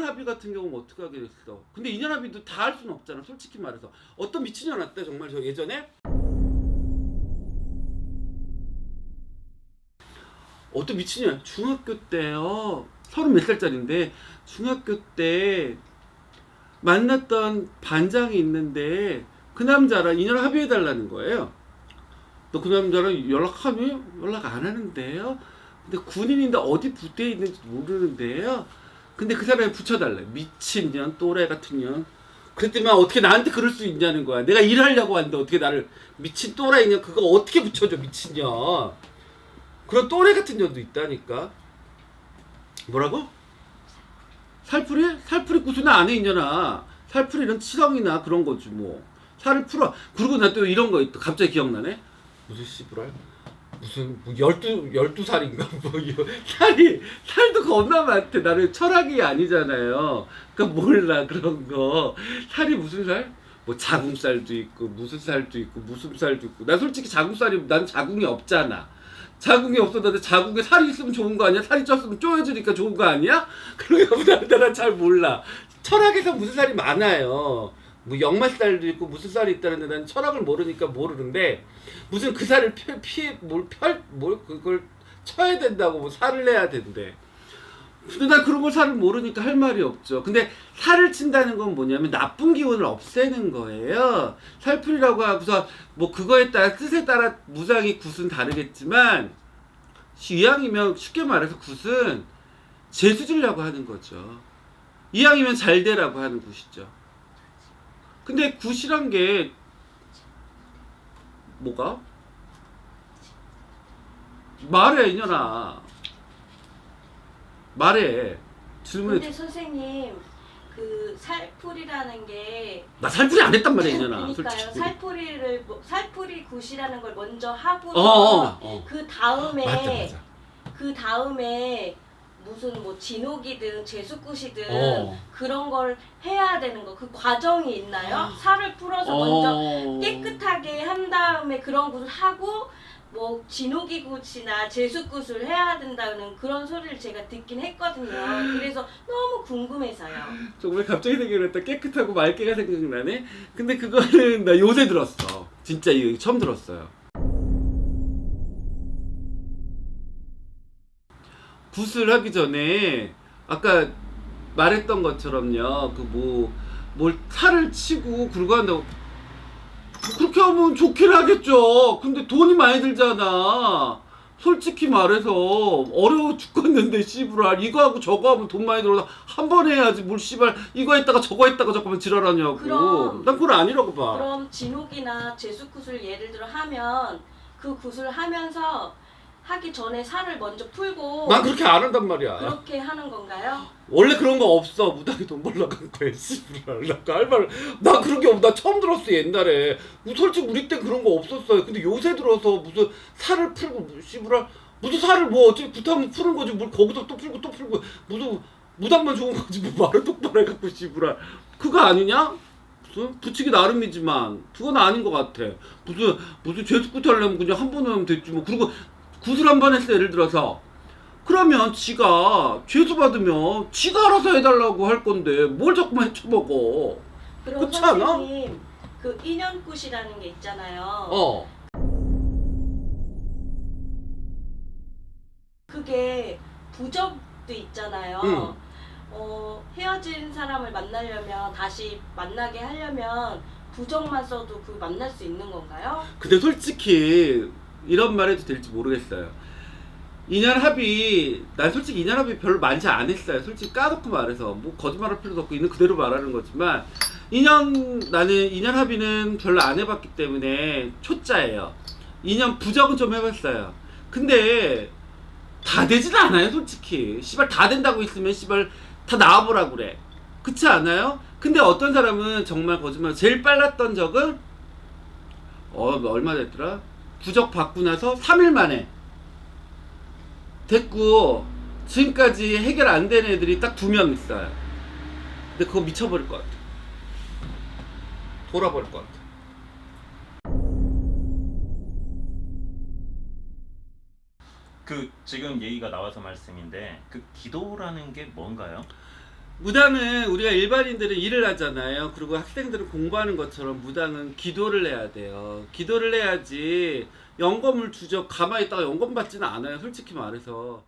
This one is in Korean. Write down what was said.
살풀이 같은 경우는 어떻게 하겠어? 근데 인연 합의도 다 할 수는 없잖아. 솔직히 말해서 어떤 미친년 왔대 정말 저 예전에 어떤 미친년 중학교 때요 서른 몇 살짜리인데 중학교 때 만났던 반장이 있는데 그 남자랑 인연 합의해 달라는 거예요. 너 그 남자랑 연락하니? 연락 안 하는데요. 근데 군인인데 어디 부대에 있는지 모르는데요. 근데 그 사람이 붙여달래. 미친 년, 또래 같은 년. 그랬더니 어떻게 나한테 그럴 수 있냐는 거야. 내가 일하려고 하는데 어떻게 나를 미친 또라이냐 그거 어떻게 붙여줘 미친 년. 그런 또래 같은 년도 있다니까. 뭐라고? 살풀이? 살풀이 구슬은 안해 있냐나. 살풀이는 치렁이나 그런 거지 뭐. 살을 풀어. 그리고 나 또 이런 거 있다. 갑자기 기억나네. 무슨 씨부랄? 무슨 뭐 열두 열두 살인가 뭐 살이 살도 겁나 많대. 나는 철학이 아니잖아요. 그러니까 몰라 그런 거. 살이 무슨 살? 뭐 자궁살도 있고 무슨 살도 있고 무슨 살도 있고. 나 솔직히 자궁살이 난 자궁이 없잖아. 자궁이 없어도 자궁에 살이 있으면 좋은 거 아니야? 살이 쪘으면 쪼여지니까 좋은 거 아니야? 그러니까 난잘 몰라. 철학에서 무슨 살이 많아요. 뭐 역마살도 있고 무슨 살이 있다는데 난 철학을 모르니까 모르는데 무슨 그 살을 피, 피, 뭘, 펼, 뭘, 그걸 쳐야 된다고 뭐 살을 내야 된대. 근데 난 그런 걸 살을 모르니까 할 말이 없죠. 근데 살을 친다는 건 뭐냐면 나쁜 기운을 없애는 거예요. 살풀이라고 하고서 뭐 그거에 따라 뜻에 따라 무장이 굿은 다르겠지만 이왕이면 쉽게 말해서 굿은 재수주려고 하는 거죠. 이왕이면 잘 되라고 하는 굿이죠. 근데 굿이란 게 뭐가? 말해 이년아 말해 질문해 근데 선생님 그 살풀이라는 게 나 살풀이 안 했단 말이야 이년아 그러니까요. 솔직히 살풀이를 뭐- 살풀이 굿이라는 걸 먼저 하고 어, 어, 어. 그 다음에 맞다 맞아 그 다음에 무슨 뭐 진옥이든 제수굿이든 어. 그런 걸 해야 되는 거 그 과정이 있나요? 살을 풀어서 먼저 어. 깨끗하게 한 다음에 그런 굿을 하고 뭐 진옥이 굿이나 제수굿을 해야 된다는 그런 소리를 제가 듣긴 했거든요. 그래서 너무 궁금해서요. 정말 갑자기 생각났다 깨끗하고 맑게가 생각나네 근데 그거는 나 요새 들었어 진짜 이거 처음 들었어요 굿을 하기 전에 아까 말했던 것처럼요. 그 뭐뭘 살을 치고 그러고 한다고. 그렇게 하면 좋긴 하겠죠. 근데 돈이 많이 들잖아. 솔직히 말해서 어려워 죽겠는데 씨부랄. 이거 하고 저거 하면 돈 많이 들어서 한 번 해야지 뭘 씨발. 이거 했다가 저거 했다가 잠깐만 지랄하냐고. 그럼- 난 그건 아니라고 봐. 그럼 진옥이나 제수굿을 예를 들어 하면 그 굿을 하면서 하기 전에 살을 먼저 풀고 난 그렇게 안 한단 말이야. 그렇게 하는 건가요? 원래 그런 거 없어. 무당이 돈 벌러 간 거야. 나할 말, 나 그런 게 없, 나 처음 들었어 옛날에. 솔직히 우리 때 그런 거 없었어요. 근데 요새 들어서 무슨 살을 풀고 뭐 씨부랄 무슨 살을 뭐 어차피 붙으면 푸는 거지. 뭘 거기서 또 풀고 또 풀고. 무슨 무당만 좋은 거지. 뭐 말을 똑바로 해갖고 씨부랄 그거 아니냐? 무슨? 붙이기 나름이지만. 그건 아닌 것 같아. 무슨 무슨 죄수구트 하려면 그냥 한 번 하면 됐지 뭐. 그리고 구슬 한 번 했어 예를 들어서 그러면 지가 죄수 받으면 지가 알아서 해달라고 할 건데 뭘 자꾸만 헤쳐먹어 그럼 그렇지 않아? 선생님 그 인연굿이라는 게 있잖아요. 어 그게 부적도 있잖아요. 응. 어, 헤어진 사람을 만나려면 다시 만나게 하려면 부적만 써도 그 만날 수 있는 건가요? 근데 솔직히 이런 말 해도 될지 모르겠어요. 인연 합의 난 솔직히 인연 합의 별로 많지 않았어요. 솔직히 까놓고 말해서. 뭐 거짓말할 필요도 없고 있는 그대로 말하는 거지만 인연 나는 인연 합의는 별로 안 해봤기 때문에 초짜예요. 인연 부적은 좀 해봤어요. 근데 다 되진 않아요 솔직히. 씨발 다 된다고 있으면 씨발 다 나와보라 그래. 그렇지 않아요? 근데 어떤 사람은 정말 거짓말 제일 빨랐던 적은 어 얼마 됐더라? 부적 받고 나서 3일 만에 됐고 지금까지 해결 안 된 애들이 딱 두 명 있어요. 근데 그거 미쳐버릴 것 같아. 돌아버릴 것 같아. 그 지금 얘기가 나와서 말씀인데 그 기도라는 게 뭔가요? 무당은 우리가 일반인들은 일을 하잖아요. 그리고 학생들은 공부하는 것처럼 무당은 기도를 해야 돼요. 기도를 해야지 영검을 주죠. 가만히 있다가 영검 받지는 않아요. 솔직히 말해서.